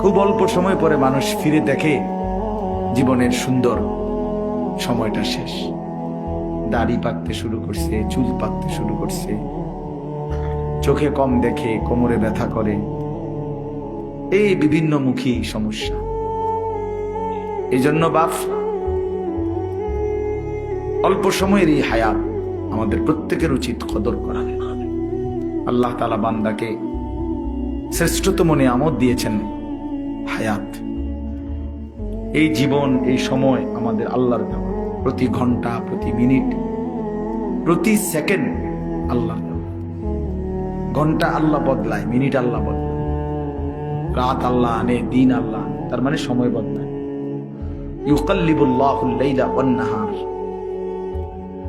খুব অল্প সময় পরে মানুষ ফিরে দেখে জীবনের সুন্দর সময়টা শেষ। দাড়ি পাকতে শুরু করছে, চুল পাকতে শুরু করছে। চোখে কম দেখে, কোমরে ব্যথা করে। এই বিভিন্ন মুখী সমস্যা। এই জন্য বাপ, অল্প সময়ের এই হায়াত আমাদের প্রত্যেকের উচিত কদর করা। আল্লাহ তালা বান্দাকে শ্রেষ্ঠতম নিয়ামত দিয়েছেন। হায়াত। এই জীবন, এই সময় আমাদের আল্লাহর দেওয়া। প্রতি ঘণ্টা, প্রতি মিনিট, প্রতি সেকেন্ড আল্লাহর দেওয়া। ঘণ্টা আল্লাহ বদলায়, মিনিট আল্লাহ বদলায়। রাত আল্লাহ আনে, দিন আল্লাহ। তার মানে সময় বদলায়।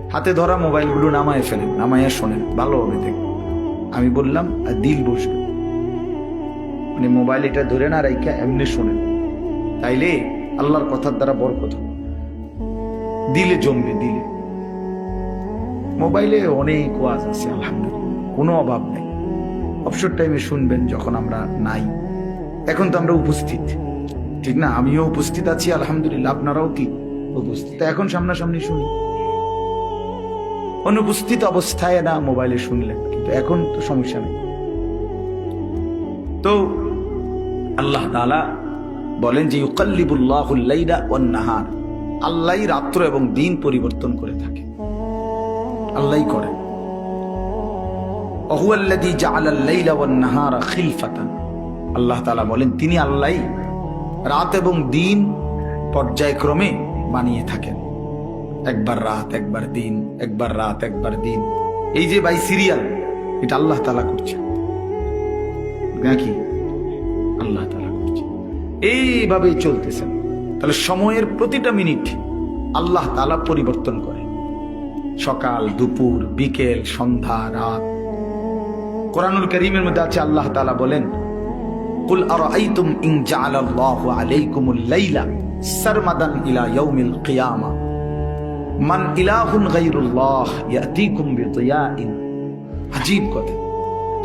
হাতে ধরা মোবাইলগুলো নামায় ফেলেন নামায় শোনেন, ভালোভাবে দেখবেন। আমি বললাম দিল বসবে। মানে মোবাইল এটা ধরে না রাইখা এমনি শোনেন। তাইলে আল্লাহর কথার দ্বারা বরকত। দিলে জমবে, দিলে। মোবাইলে অনেক ওয়াজ আছে, আলহামদুলিল্লাহ। কোনো অভাব নেই। অবসর টাইমে শুনবেন যখন আমরা নাই। এখন তো আমরা উপস্থিত। ঠিক না? আমিও উপস্থিত আছি, আলহামদুলিল্লাহ। আপনারাও কি উপস্থিত? এখন সামনাসামনি শুনি। অনুপস্থিত অবস্থায় না মোবাইলে শুনলেন। কিন্তু এখন তো সমস্যা নেই। তো আল্লাহ তাআলা বলেন যে ইউকাল্লিবুল্লাহুল্লাইলা ওয়ান নাহার। আল্লাহ রাত্র এবং দিন পরিবর্তন করে থাকে। আল্লাহ করে। অহুয়াল্লাযী জাআলাল লাইলা ওয়ান নাহারা আল্লাহ তাআলা বলেন, তিনি আল্লাহই রাত এবং দিন পর্যায়ক্রমে বানিয়ে থাকেন। একবার রাত, একবার দিন, একবার রাত, একবার দিন। এই যে বাই সিরিয়াল, এটা আল্লাহ তাআলা করছে নাকি আল্লাহ করছে। চলতেছেন তাহলে সময়ের প্রতিটা মিনিট আল্লাহ তাআলা পরিবর্তন করে। সকাল, দুপুর, বিকেল, সন্ধ্যা, রাত। কোরআনুল করিমের মধ্যে আছে, আল্লাহ তাআলা বলেন, কুল আলাইকুমুল লাইলা ইলা ইয়াউমিল কিয়ামা। মান ইলাহুন গায়রুল্লাহ ইয়াতিকুম বিদিয়াইন। আজীব কথা।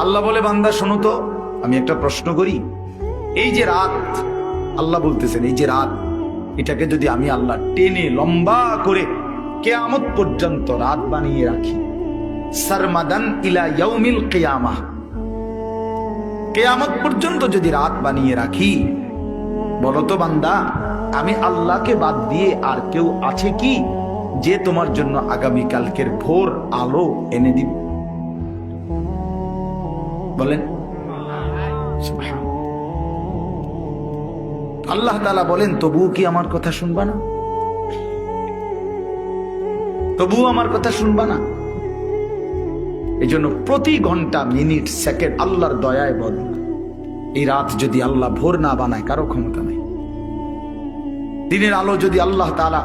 আল্লাহ বলে, বান্দা তো, আমি একটা প্রশ্ন করি। এই যে রাত, আল্লাহ বলতেছেন, এই যে রাত, এটাকে যদি আমি আল্লাহ টেনে লম্বা করে কেয়ামত পর্যন্ত রাত বানিয়ে রাখি। সারমাদান ইলা ইয়াউমিল কিয়ামা। কেয়ামত পর্যন্ত যদি রাত বানিয়ে রাখি বলো তো বান্দা, আমি আল্লাহকে বাদ দিয়ে আর কেউ আছে কি যে তোমার জন্য আগামী কালকের ভোর আলো এনে দিবে? বলেন। সুবহান। আল্লাহ তালা বলেন, তবুও কি আমার কথা শুনবা না? তবুও আমার কথা শুনবা না? এই জন্য প্রতি ঘণ্টা, মিনিট, সেকেন্ড আল্লাহর দয়ায় বদলা। এই রাত যদি আল্লাহ ভোর না বানায়, কারও ক্ষমতা নেই। দিনের আলো যদি আল্লাহ তালা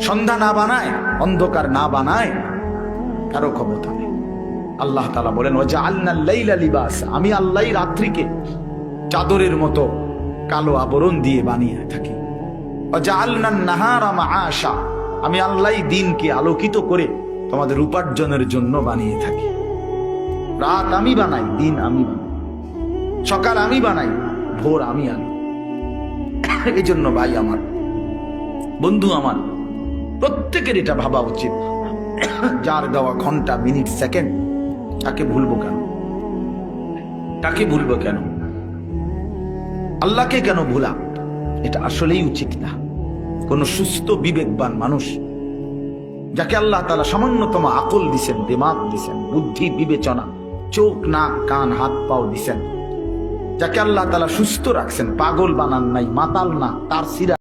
সন্ধ্যা না বানায়, অন্ধকার না বানায়, কারও ক্ষমতা নেই। আল্লাহ তালা বলেন ও যে আল্লাহ লিবাস। আমি আল্লাহ রাত্রিকে চাদরের মতো কালো আবরণ দিয়ে বানিয়ে থাকি। আমি আল্লাহ দিনকে আলোকিত করে তোমাদের উপার্জনের জন্য বানিয়ে থাকি। রাত আমি বানাই, দিন আমি বানাই। সকাল আমি বানাই, ভোর আমি আনি। এই জন্য ভাই আমার, বন্ধু আমার, প্রত্যেকের এটা ভাবা উচিত। যার দেওয়া ঘণ্টা, মিনিট, সেকেন্ড, তাকে ভুলবো কেন? তাকে ভুলবো কেন? আল্লাহকে কেন ভুলা? এটা আসলেই উচিত না। কোন সুস্থ, বিবেকবান মানুষ যাকে আল্লাহ তালা সামান্যতম আকল দিছেন দিমাগ দিছেন, বুদ্ধি, বিবেচনা, চোখ, নাক, কান, হাত, পাও দিছেন, যাকে আল্লাহ তালা সুস্থ রাখছেন, পাগল বানান নাই, মাতাল না, তার সিরা